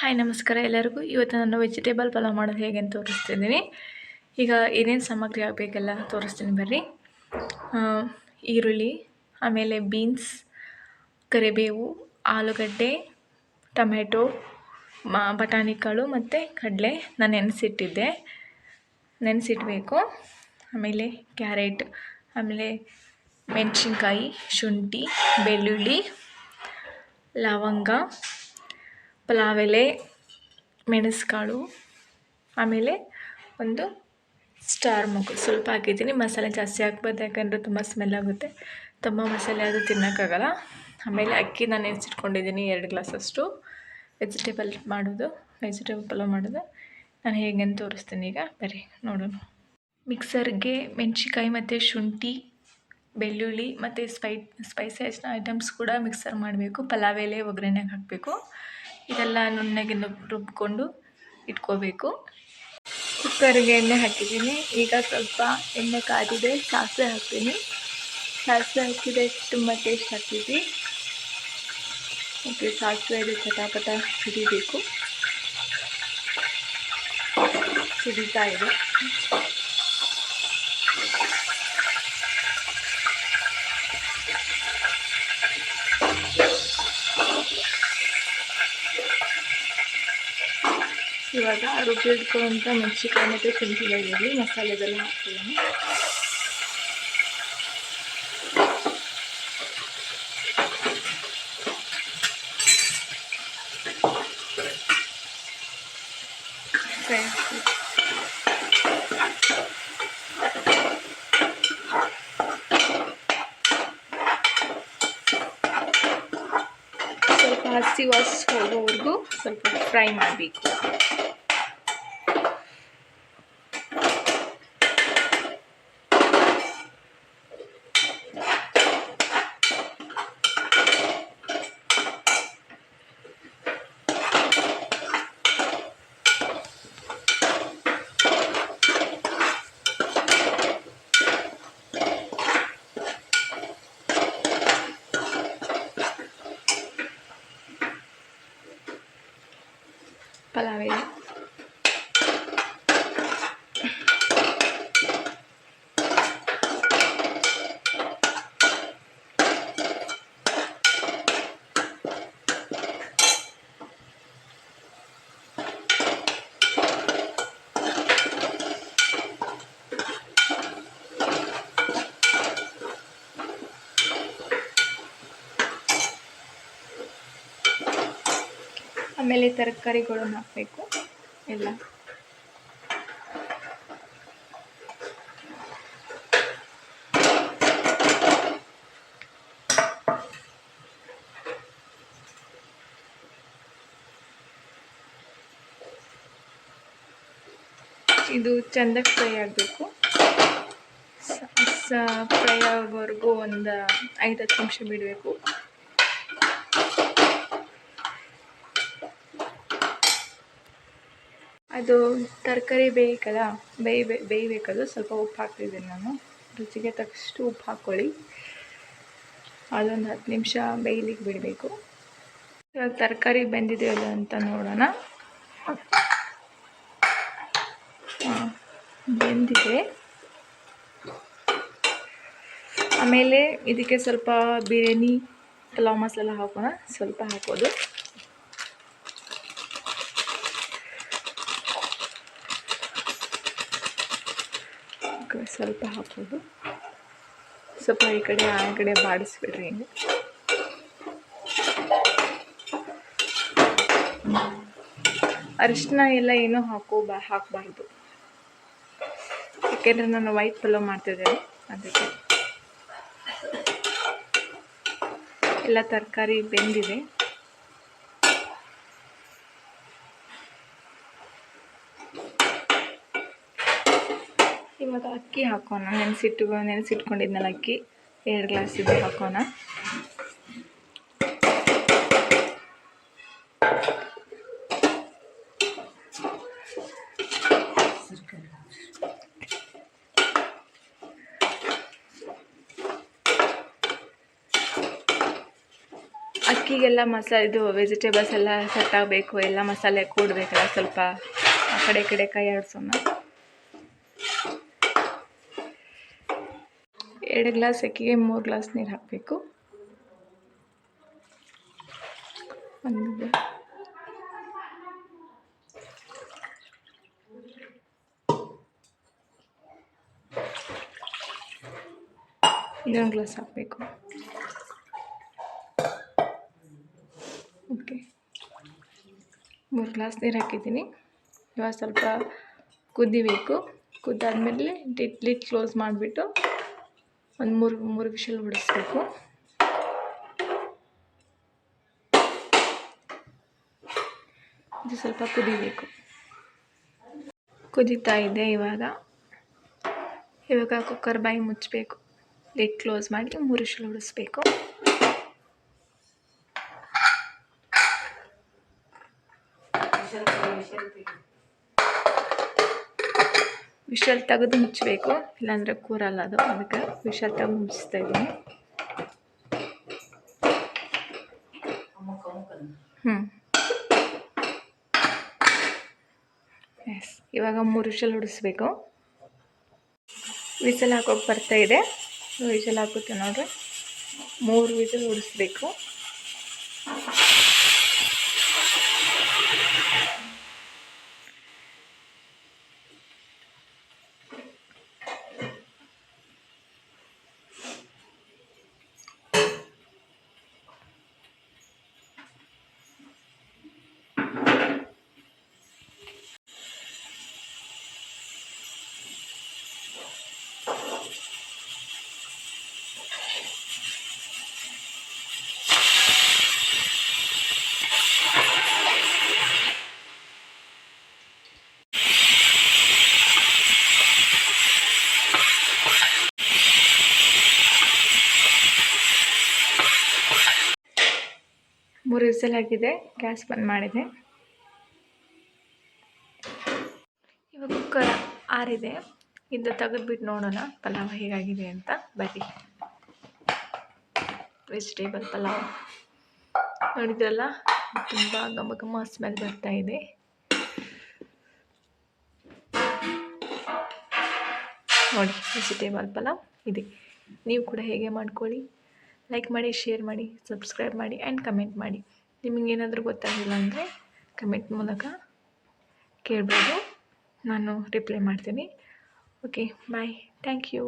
Hi ನಮಸ್ಕಾರ ಎಲ್ಲರಿಗೂ. ಇವತ್ತು ನಾನು ವೆಜಿಟೇಬಲ್ ಪಲಾವ್ ಮಾಡೋದು ಹೇಗೆ ಅಂತ ತೋರಿಸ್ತಿದ್ದೀನಿ ಈಗ ಏನೇನು ಸಾಮಗ್ರಿ ಆಗಬೇಕೆಲ್ಲ ತೋರಿಸ್ತೀನಿ ಬರ್ರಿ. ಈರುಳ್ಳಿ, ಆಮೇಲೆ ಬೀನ್ಸ್ ಕರಿಬೇವು, ಆಲೂಗಡ್ಡೆ, ಟೊಮೆಟೊ ಬಟಾಣಿ ಕಾಳು ಮತ್ತು ಕಡಲೆ ನಾನು ನೆನೆಸಿಟ್ಟಿದ್ದೆ. ನೆನೆಸಿಡಬೇಕು. ಆಮೇಲೆ ಕ್ಯಾರೆಟ್, ಆಮೇಲೆ ಮೆಣಸಿನ್ಕಾಯಿ, ಶುಂಠಿ, ಬೆಳ್ಳುಳ್ಳಿ, ಲವಂಗ ಪಲಾವ್ ಎಲೆ ಮೆಣಸುಕಾಳು, ಆಮೇಲೆ ಒಂದು ಸ್ಟಾರ್ ಮಗು. ಸ್ವಲ್ಪ ಹಾಕಿದ್ದೀನಿ. ಮಸಾಲೆ ಜಾಸ್ತಿ ಹಾಕ್ಬಾರ್ದು, ಯಾಕಂದರೆ ತುಂಬ ಸ್ಮೆಲ್ ಆಗುತ್ತೆ. ತುಂಬ ಮಸಾಲೆ ಅದು ತಿನ್ನೋಕ್ಕಾಗಲ್ಲ. ಆಮೇಲೆ ಅಕ್ಕಿ ನಾನು ನೆನೆಸಿಟ್ಕೊಂಡಿದ್ದೀನಿ ಎರಡು ಗ್ಲಾಸಷ್ಟು. ವೆಜಿಟೇಬಲ್ ಮಾಡೋದು ವೆಜಿಟೇಬಲ್ ಪಲಾವ್ ಮಾಡೋದು. ನಾನು ಹೇಗೆ ತೋರಿಸ್ತೀನಿ ಈಗ. ಬರೀ ನೋಡೋಣ. ಮಿಕ್ಸರ್ಗೆ ಮೆಣಸಿಕಾಯಿ ಮತ್ತು ಶುಂಠಿ, ಬೆಳ್ಳುಳ್ಳಿ ಮತ್ತು ಸ್ಪೈ ಸ್ಪೈಸಸ್ ಐಟಮ್ಸ್ ಕೂಡ ಮಿಕ್ಸರ್ ಮಾಡಬೇಕು. ಪಲಾವ್ ಎಲೆ ಒಗ್ಗರಣೆಗೆ ಹಾಕಬೇಕು. ಇದೆಲ್ಲ ನುಣ್ಣಗೆ ರುಬ್ಕೊಂಡು ಇಟ್ಕೋಬೇಕು. ಕುಕ್ಕರ್ಗೆ ಎಣ್ಣೆ ಹಾಕಿದ್ದೀನಿ. ಈಗ ಸ್ವಲ್ಪ ಎಣ್ಣೆ ಕಾದಿದೆ. ಸಾಸಿವೆ ಹಾಕ್ತೀನಿ. ಸಾಸಿವೆ ಹಾಕಿದೆ ತುಂಬ ಟೇಸ್ಟ್ ಹಾಕ್ತೀವಿ ಮತ್ತು ಸಾಸಿವೆ ಇದು ಪಟಾಪಟ ಸಿಡಿಬೇಕು. ಸಿಡಿತಾ ಇದೆ. ಇವಾಗ ರುಬ್ಬಿಡ್ಕೊಳ್ಳುವಂಥ ಮೆಣಸಿಕಾಯಿ ಮತ್ತು ಶುಂಠಿ ಬೆಳ್ಳುಳ್ಳಿ ಮಸಾಲೆದೆಲ್ಲ ಹಾಕ್ತೀನಿ ಫ್ರೈ ಆಗ್ತದೆ. ಸ್ವಲ್ಪ ಹಸಿ ವಾಸ್ ಹೋಗೋವರೆಗೂ ಸ್ವಲ್ಪ ಫ್ರೈ ಮಾಡಬೇಕು. ಪಲಾವ್ ಆಮೇಲೆ ತರಕಾರಿಗಳನ್ನು ಹಾಕಬೇಕು. ಎಲ್ಲ. ಇದು ಚೆಂದಾಗಿ ಫ್ರೈ ಆಗಬೇಕು. ಫ್ರೈ ಆಗೋವರೆಗೂ ಒಂದು ಐದು ಹತ್ತು ನಿಮಿಷ ಬಿಡಬೇಕು. ಅದು ತರಕಾರಿ ಬೇಯಿಕಲ್ಲ ಬೇಯ್ಬೇ ಬೇಯಬೇಕದು. ಸ್ವಲ್ಪ ಉಪ್ಪು ಹಾಕ್ತಿದ್ದೀನಿ ನಾನು. ರುಚಿಗೆ ತಕ್ಕಷ್ಟು ಉಪ್ಪು ಹಾಕ್ಕೊಳ್ಳಿ. ಅದೊಂದು ಹತ್ತು ನಿಮಿಷ ಬೇಯ್ಲಿಕ್ಕೆ ಬಿಡಬೇಕು. ಇವಾಗ ತರಕಾರಿ ಬೆಂದಿದೆಯಲ್ಲ ಅಂತ ನೋಡೋಣ. ಬೆಂದಿದೆ. ಆಮೇಲೆ ಇದಕ್ಕೆ ಸ್ವಲ್ಪ ಬಿರಿಯಾನಿ, ಪಲಾವ್ ಮಸಾಲ ಹಾಕೋಣ. ಸ್ವಲ್ಪ ಹಾಕೋದು ಕ- ಸ್ವಲ್ಪ ಹಾಕೋದು ಸ್ವಲ್ಪ ಈ ಕಡೆ ಆ ಕಡೆ ಬಾಡಿಸ್ಬಿಡ್ರಿ ಹಿಂಗೆ. ಅರಿಶಿನ ಎಲ್ಲ ಏನೂ ಹಾಕೋ ಬಾ ಹಾಕಬಾರ್ದು. ಯಾಕೆಂದರೆ ನಾನು ವೈಟ್ ಪಲಾವ್ ಮಾಡ್ತಿದ್ದೇನೆ, ಅದಕ್ಕೆ. ಎಲ್ಲ ತರಕಾರಿ ಬೆಂದಿದೆ. ಇವಾಗ ಅಕ್ಕಿ ಹಾಕೋಣ. ನೆನೆಸಿಟ್ಟು, ನೆನೆಸಿಟ್ಕೊಂಡಿದ್ನಲ್ಲ ಅಕ್ಕಿ. ಎರಡು ಗ್ಲಾಸ್ ಇದು ಹಾಕೋಣ. ಅಕ್ಕಿಗೆಲ್ಲ ಮಸಾಲೆ, ಇದು ವೆಜಿಟೇಬಲ್ಸ್ ಎಲ್ಲ ಸೆಟ್ ಆಗಬೇಕು, ಎಲ್ಲ ಮಸಾಲೆ ಕೂಡಬೇಕಲ್ಲ ಸ್ವಲ್ಪ. ಆ ಕಡೆ ಕಡೆ ಕೈ ಆಡಿಸೋಣ. ಎರಡು ಗ್ಲಾಸ್ ಅಕ್ಕಿಗೆ ಮೂರು ಗ್ಲಾಸ್ ನೀರು ಹಾಕಬೇಕು. ಒಂದು ಇನ್ನೊಂದು ಗ್ಲಾಸ್ ಹಾಕಬೇಕು. ಓಕೆ. ಮೂರು ಗ್ಲಾಸ್ ನೀರು ಹಾಕಿದ್ದೀನಿ. ಇವಾಗ ಸ್ವಲ್ಪ ಕುದಿಬೇಕು. ಕುದ್ದಾದಮೇಲೆ ಲಿಟ್ ಕ್ಲೋಸ್ ಮಾಡಿಬಿಟ್ಟು ಒಂದು ಮೂರು ಮೂರು ವಿಷಲ್ ಇದು ಸ್ವಲ್ಪ ಕುದಿಬೇಕು. ಕುದೀತಾ ಇದೆ ಇವಾಗ. ಇವಾಗ ಕುಕ್ಕರ್ ಬಾಯಿ ಮುಚ್ಚಬೇಕು ಲಿಡ್ ಕ್ಲೋಸ್ ಮಾಡಿ ಮೂರು ವಿಷಲ್ ಹೊಡಿಸ್ಬೇಕು ವಿಷಲ್ ತೆಗೆದು ಮುಚ್ಚಬೇಕು, ಇಲ್ಲಾಂದರೆ ಕೂರಲ್ಲ ಅದು. ಅದಕ್ಕೆ ವಿಷಲ್ ತೆಗೆದು ಮುಚ್ಚಿಸ್ತಾ ಇದ್ದೀನಿ. ಹ್ಞೂ ಎಸ್ ಇವಾಗ ಮೂರು ವಿಶಲ್ ಹೊಡಿಸ್ಬೇಕು ವಿಶಲ್ ಹಾಕೋಕೆ ಬರ್ತಾ ಇದೆ. ವಿಷಲ್ ಹಾಕುತ್ತೆ ನೋಡ್ರಿ. ಮೂರು ವಿಷಲ್ ಹೊಡಿಸ್ಬೇಕು ವಿಸಲ್ ಆಗಿದೆ, ಗ್ಯಾಸ್ ಬಂದ್ ಮಾಡಿದೆ. ಇವಾಗ ಕುಕ್ಕರ್ ಆರಿದೆ. ಇದು ತೆಗೆದ್ಬಿಟ್ಟು ನೋಡೋಣ, ಪಲಾವ್ ಹೇಗಾಗಿದೆ ಅಂತ. ಬರ್ರಿ. ವೆಜಿಟೇಬಲ್ ಪಲಾವ್. ನೋಡಿದ್ರಲ್ಲ, ತುಂಬ ಘಮ ಘಮ ಸ್ಮೆಲ್ ಬರ್ತಾ ಇದೆ. ನೋಡಿ ವೆಜಿಟೇಬಲ್ ಪಲಾವ್ ಇದೆ. ನೀವು ಕೂಡ ಹೇಗೆ ಮಾಡ್ಕೊಳ್ಳಿ? ಲೈಕ್ ಮಾಡಿ ಶೇರ್ ಮಾಡಿ ಸಬ್ಸ್ಕ್ರೈಬ್ ಮಾಡಿ ಆ್ಯಂಡ್ ಕಮೆಂಟ್ ಮಾಡಿ. ನಿಮಗೇನಾದರೂ ಗೊತ್ತಾಗಿಲ್ಲ ಅಂದರೆ ಕಮೆಂಟ್ ಮೂಲಕ ಕೇಳ್ಬೋದು. ನಾನು ರಿಪ್ಲೈ ಮಾಡ್ತೀನಿ. Okay bye thank you